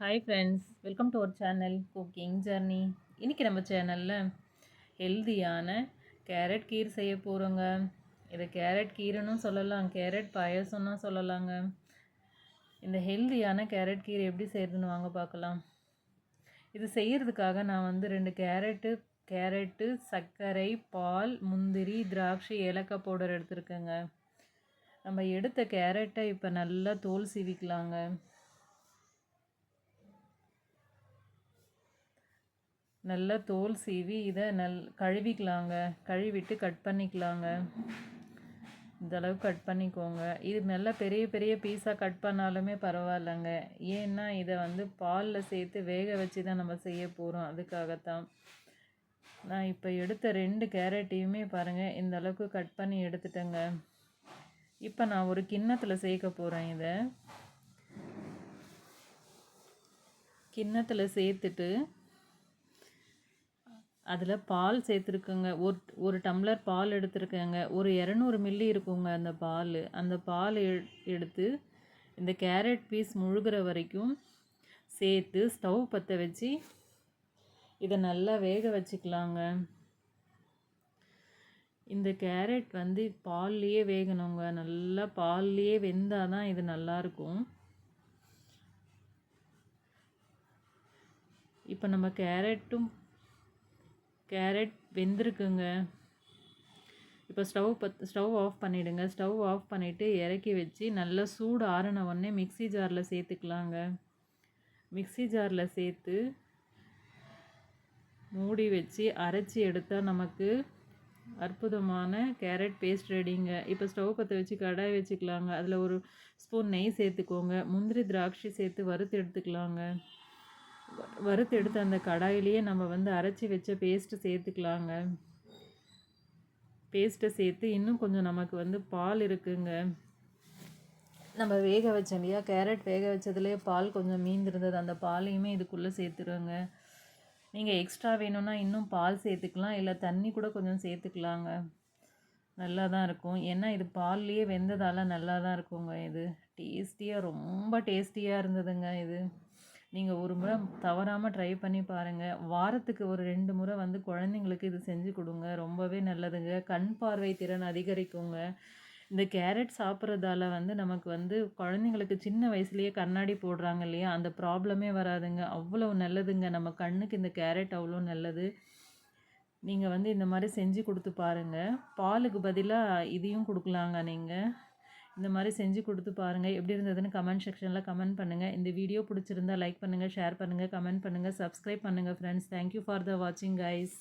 Hi friends welcome to our channel cooking journey இன்றைக்கி நம்ம சேனலில் ஹெல்தியான கேரட் கீர் செய்ய போகிறோங்க இதை கேரட் கீரைன்னு சொல்லலாம் கேரட் பாயசம்னா சொல்லலாங்க. இந்த ஹெல்தியான கேரட் கீரை எப்படி செய்கிறதுன்னு வாங்க பார்க்கலாம். இது செய்கிறதுக்காக நான் வந்து ரெண்டு கேரட்டு கேரட்டு சர்க்கரை பால் முந்திரி திராட்சை ஏலக்காய் பவுடர் எடுத்துருக்கேங்க. நம்ம எடுத்த கேரட்டை இப்போ நல்லா தோல் சீவிக்கலாங்க. நல்லா தோல் சீவி இதை நல் கழுவிக்கலாங்க. கழுவிட்டு கட் பண்ணிக்கலாங்க. இந்தளவு கட் பண்ணிக்கோங்க. இது நல்லா பெரிய பெரிய பீஸாக கட் பண்ணாலுமே பரவாயில்லைங்க. ஏன்னா இதை வந்து பாலில் சேர்த்து வேக வச்சு தான் நம்ம செய்ய போகிறோம் அதுக்காகத்தான். நான் இப்போ எடுத்த ரெண்டு கேரட்டையுமே பாருங்கள் இந்த அளவுக்கு கட் பண்ணி எடுத்துட்டேங்க. இப்போ நான் ஒரு கிண்ணத்தில் சேர்க்க போகிறேன் இதை. கிண்ணத்தில் சேர்த்துட்டு அதில் பால் சேர்த்துருக்குங்க. ஒரு ஒரு டம்ளர் பால் எடுத்துருக்கேங்க. ஒரு இரநூறு மில்லி இருக்குங்க அந்த பால். அந்த பால் எடுத்து இந்த கேரட் பீஸ் முழுகிற வரைக்கும் சேர்த்து ஸ்டவ் பற்ற வச்சு இதை நல்லா வேக வச்சுக்கலாங்க. இந்த கேரட் வந்து பால்லையே வேகணுங்க. நல்லா பால்லையே வெந்தால் தான் இது நல்லாயிருக்கும் இப்போ நம்ம கேரட்டும் கேரட் வெந்திருக்குங்க. இப்போ ஸ்டவ் பத் ஸ்டவ் ஆஃப் பண்ணிவிடுங்க ஸ்டவ் ஆஃப் பண்ணிவிட்டு இறக்கி வச்சு நல்லா சூடு ஆறின உடனே மிக்சி ஜாரில் சேர்த்துக்கலாங்க. மிக்சி ஜாரில் சேர்த்து மூடி வச்சு அரைச்சி எடுத்தால் நமக்கு அற்புதமான கேரட் பேஸ்ட் ரெடிங்க இப்போ ஸ்டவ் பற்ற வச்சு கடாய் வச்சுக்கலாங்க. அதில் ஒரு ஸ்பூன் நெய் சேர்த்துக்கோங்க. முந்திரி திராட்சை சேர்த்து வறுத்து எடுத்துக்கலாங்க. வறுத்து எடுத்த அந்த கடாயிலேயே நம்ம வந்து அரைச்சி வச்ச பேஸ்ட்டு சேர்த்துக்கலாங்க. பேஸ்ட்டை சேர்த்து இன்னும் கொஞ்சம் நமக்கு வந்து பால் இருக்குங்க. நம்ம வேக வச்சோம் இல்லையா கேரட் வேக வச்சதுலேயே பால் கொஞ்சம் மீந்திருந்தது. அந்த பாலையுமே இதுக்குள்ளே சேர்த்துருங்க நீங்கள் எக்ஸ்ட்ரா வேணும்னா இன்னும் பால் சேர்த்துக்கலாம் இல்லை தண்ணி கூட கொஞ்சம் சேர்த்துக்கலாங்க. நல்லா தான் இருக்கும். ஏன்னா இது பால்லையே வெந்ததால் நல்லா தான் இருக்குங்க இது. டேஸ்டியாக ரொம்ப டேஸ்டியாக இருந்ததுங்க இது. நீங்கள் ஒரு முறை தவறாமல் ட்ரை பண்ணி பாருங்கள் வாரத்துக்கு ஒரு ரெண்டு முறை வந்து குழந்தைங்களுக்கு இது செஞ்சு கொடுங்க. ரொம்பவே நல்லதுங்க. கண் பார்வை திறன் அதிகரிக்குங்க. இந்த கேரட் சாப்பிட்றதால வந்து நமக்கு வந்து குழந்தைங்களுக்கு சின்ன வயசுலேயே கண்ணாடி போடுறாங்க இல்லையா? அந்த ப்ராப்ளமே வராதுங்க. அவ்வளோ நல்லதுங்க. நம்ம கண்ணுக்கு இந்த கேரட் அவ்வளோ நல்லது. நீங்கள் வந்து இந்த மாதிரி செஞ்சு கொடுத்து பாருங்கள் பாலுக்கு பதிலாக இதையும் கொடுக்கலாங்க நீங்கள் இந்த மாதிரி செஞ்சு கொடுத்து பாருங்கள் எப்படி இருந்ததுன்னு கமெண்ட் செக்ஷனில் கமெண்ட் பண்ணுங்கள் இந்த வீடியோ பிடிச்சிருந்தா லைக் பண்ணுங்கள் ஷேர் பண்ணுங்கள் கமெண்ட் பண்ணுங்கள் சப்ஸ்கிரைப் பண்ணுங்கள் ஃப்ரெண்ட்ஸ் தேங்க்யூ ஃபார் த வாட்சிங் கைஸ்